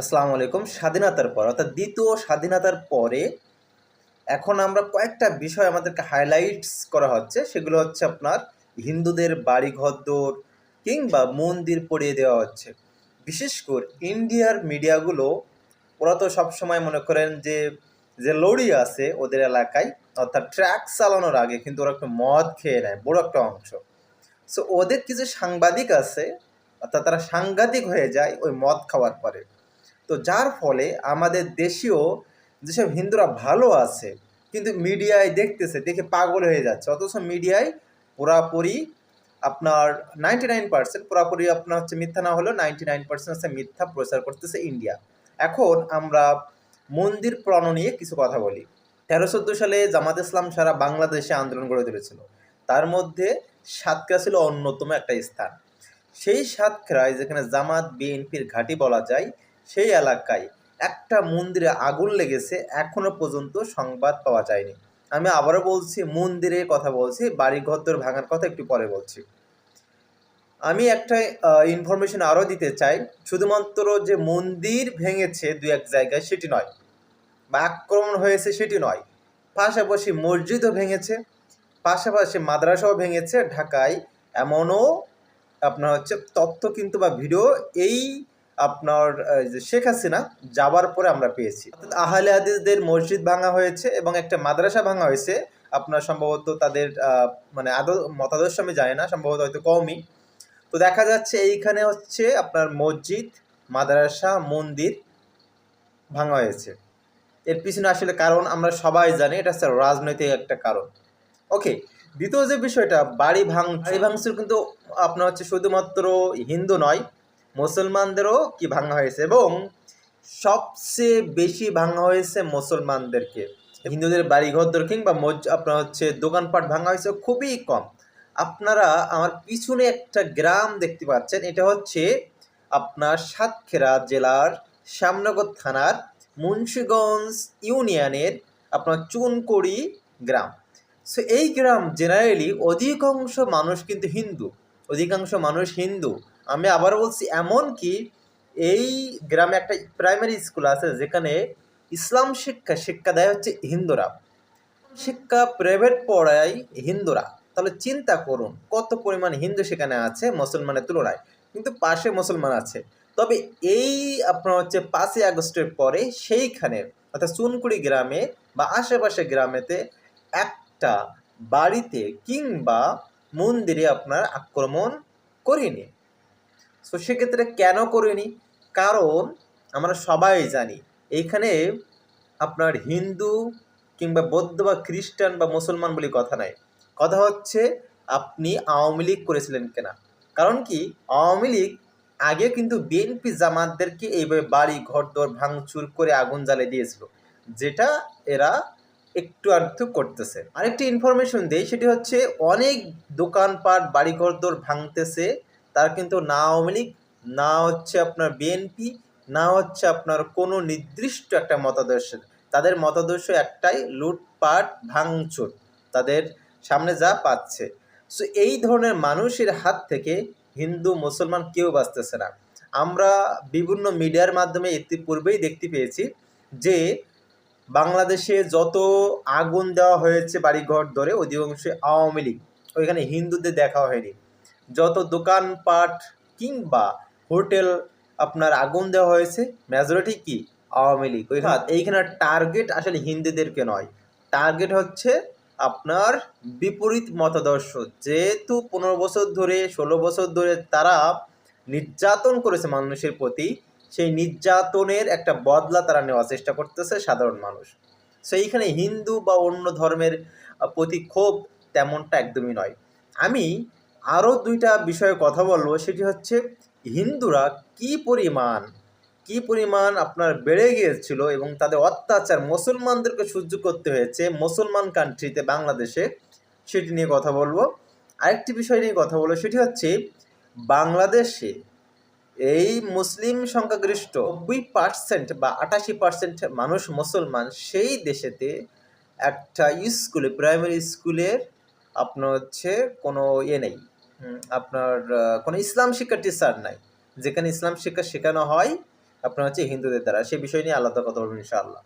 আসসালামু আলাইকুম। স্বাধীনতার পর, অর্থাৎ দ্বিতীয় স্বাধীনতার পরে এখন আমরা কয়েকটা বিষয় আমাদেরকে হাইলাইটস করা হচ্ছে। সেগুলো হচ্ছে আপনার হিন্দুদের বাড়ি ঘরদোর কিংবা মন্দির পড়িয়ে দেওয়া হচ্ছে। বিশেষ করে ইন্ডিয়ার মিডিয়াগুলো, ওরা তো সবসময় মনে করেন যে যে লড়ি আছে ওদের এলাকায়, অর্থাৎ ট্র্যাক চালানোর আগে কিন্তু ওরা একটু মদ খেয়ে নেয়, বড় একটা অংশ। সো ওদের কিছু সাংবাদিক আছে, অর্থাৎ তারা সাংঘাতিক হয়ে যায় ওই মদ খাওয়ার পরে। তো যার ফলে আমাদের দেশীয় যেসব হিন্দুরা ভালো আছে, কিন্তু মিডিয়ায় দেখতেছে, দেখে পাগল হয়ে যাচ্ছে। অথচ মিডিয়ায় পুরাপুরি আপনার নাইনটি নাইন পার্সেন্ট পুরাপুরি আপনার হচ্ছে মিথ্যা না হলেও নাইনটি নাইন পার্সেন্ট হচ্ছে মিথ্যা প্রচার করতেছে ইন্ডিয়া। এখন আমরা মন্দির প্রণ নিয়ে কিছু কথা বলি। তেরো চোদ্দ সালে জামাত ইসলাম সারা বাংলাদেশে আন্দোলন গড়ে তুলেছিল। তার মধ্যে সাতক্ষীরা ছিল অন্যতম একটা স্থান। সেই সাতক্ষীরায় যেখানে জামাত, বিএনপির ঘাঁটি বলা যায় সেই এলাকায় একটা মন্দিরে আগুন লেগেছে, এখনও পর্যন্ত সংবাদ পাওয়া যায়নি। আমি আবারও বলছি, মন্দিরের কথা বলছি বাড়ি ঘরদোর ভাঙার কথা একটু পরে বলছি। আমি একটা ইনফরমেশন আরও দিতে চাই, শুধুমাত্র যে মন্দির ভেঙেছে দু এক জায়গায় সেটি নয়, বা আক্রমণ হয়েছে সেটি নয়, পাশাপাশি মসজিদও ভেঙেছে, পাশাপাশি মাদ্রাসাও ভেঙেছে, ঢাকায় এমনও আপনার হচ্ছে তথ্য কিন্তু বা ভিডিও এই আপনার শেখ হাসিনা যাবার পরে আমরা পেয়েছি। আহলে হাদিসদের মসজিদ ভাঙা হয়েছে এবং একটা মাদ্রাসা ভাঙা হয়েছে। আপনার সম্ভবত তাদের মানে মতাদর্শ আমি জানি না, সম্ভবত হয়তো কমই। তো দেখা যাচ্ছে এইখানে হচ্ছে আপনার মসজিদ, মাদ্রাসা, মন্দির ভাঙা হয়েছে। এর পিছনে আসলে কারণ আমরা সবাই জানি, এটা হচ্ছে রাজনৈতিক একটা কারণ। ওকে, দ্বিতীয় যে বিষয়টা, বাড়ি ভাঙ, বাড়ি ভাঙচুর কিন্তু আপনার হচ্ছে শুধুমাত্র হিন্দু নয় মুসলমানদেরও কি ভাঙা হয়েছে? এবং সবচেয়ে বেশি ভাঙা হয়েছে মুসলমানদেরকে। হিন্দুদের বাড়ি ঘরদোর কিংবা মজ আপনার হচ্ছে দোকানপাট ভাঙা হয়েছে খুবই কম। আপনারা আমার পিছনে একটা গ্রাম দেখতে পাচ্ছেন, এটা হচ্ছে আপনার সাতক্ষীরা জেলার শ্যামনগর থানার মুন্সীগঞ্জ ইউনিয়নের আপনার চুনকড়ি গ্রাম। সো এই গ্রাম জেনারেলি অধিকাংশ মানুষ কিন্তু হিন্দু। অধিকাংশ মানুষ হিন্দু। আমি আবার বলছি, এমন কি এই গ্রামে একটা প্রাইমারি স্কুল আছে যেখানে ইসলাম শিক্ষা শিক্ষা দেয় হচ্ছে হিন্দুরা। শিক্ষা প্রাইভেট পড়ায় হিন্দুরা। তাহলে চিন্তা করুন, কত পরিমাণ হিন্দু সেখানে আছে মুসলমানের তুলনায়? কিন্তু পাশে মুসলমান আছে। তবে এই আপনার হচ্ছে পাঁচই আগস্টের পরে সেইখানে, অর্থাৎ চুনকুড়ি গ্রামে বা আশেপাশে গ্রামেতে একটা বাড়িতে কিংবা মন্দিরে আপনার আক্রমণ করিনি। তো সেক্ষেত্রে কেন করিনি? কারণ আমরা সবাই জানি এইখানে আপনার হিন্দু কিংবা বৌদ্ধ বা খ্রিস্টান বা মুসলমান বলে কথা নাই। কথা হচ্ছে, আপনি আওয়ামী লীগ করেছিলেন কেনা? কারণ কি? আওয়ামী লীগ আগে কিন্তু বিএনপি জামাতদেরকে এইভাবে বাড়ি ঘর ঘরদোর ভাঙচুর করে আগুন জ্বালিয়ে দিয়েছিল, যেটা এরা একটু আধটু করতেছে। আরেকটি ইনফরমেশন দেই, সেটি হচ্ছে অনেক দোকানপাট বাড়ি ঘরদোর ভাঙতেছে তার কিন্তু না আওয়ামী লীগ, না হচ্ছে আপনার বিএনপি না হচ্ছে আপনার কোনো নির্দিষ্ট একটা মতাদর্শের তাদের মতাদর্শ একটাই, লুটপাট, ভাঙচুর। তাদের সামনে যা পাচ্ছে। সো এই ধরনের মানুষের হাত থেকে হিন্দু, মুসলমান কেউ বাঁচতেছে না। আমরা বিভিন্ন মিডিয়ার মাধ্যমে ইতিপূর্বেই দেখতে পেয়েছি যে বাংলাদেশে যত আগুন দেওয়া হয়েছে বাড়িঘর ধরে অধিকাংশ আওয়ামী লীগ। ওইখানে হিন্দুদের দেখা হয়নি। যত দোকানপাট কিংবা হোটেল আপনার আগুন দেওয়া হয়েছে মেজরিটি কি? আওয়ামী লীগ। এইখানে টার্গেট আসলে হিন্দুদেরকে নয়। টার্গেট হচ্ছে আপনার বিপরীত মতাদর্শ। যেহেতু পনেরো বছর ধরে, ষোলো বছর ধরে তারা নির্যাতন করেছে মানুষের প্রতি, সেই নির্যাতনের একটা বদলা তারা নেওয়ার চেষ্টা করতেছে সাধারণ মানুষ। সো এইখানে হিন্দু বা অন্য ধর্মের প্রতি ক্ষোভ তেমনটা একদমই নয়। আমি আরও দুইটা বিষয়ে কথা বলব, সেটি হচ্ছে হিন্দুরা কি পরিমাণ কি পরিমাণ আপনার বেড়ে গিয়েছিল এবং তাদের অত্যাচার মুসলমানদেরকে সহ্য করতে হয়েছে মুসলমান কান্ট্রিতে বাংলাদেশে, সেটি নিয়ে কথা বলব। আরেকটি বিষয় নিয়ে কথা বলব, সেটি হচ্ছে বাংলাদেশে এই মুসলিম সংখ্যাগরিষ্ঠ নব্বই পার্সেন্ট বা আটাশি পার্সেন্ট মানুষ মুসলমান, সেই দেশেতে একটা স্কুলে প্রাইমারি স্কুলের আপনার হচ্ছে কোনো ইয়ে নেই। আপনার কোনো ইসলাম শিক্ষার টিচার নাই। যেখানে ইসলাম শিক্ষা শেখানো হয় আপনার হচ্ছে হিন্দুদের দ্বারা। সে বিষয় নিয়ে আলাদা কথা বলবেন ইনশাআল্লাহ।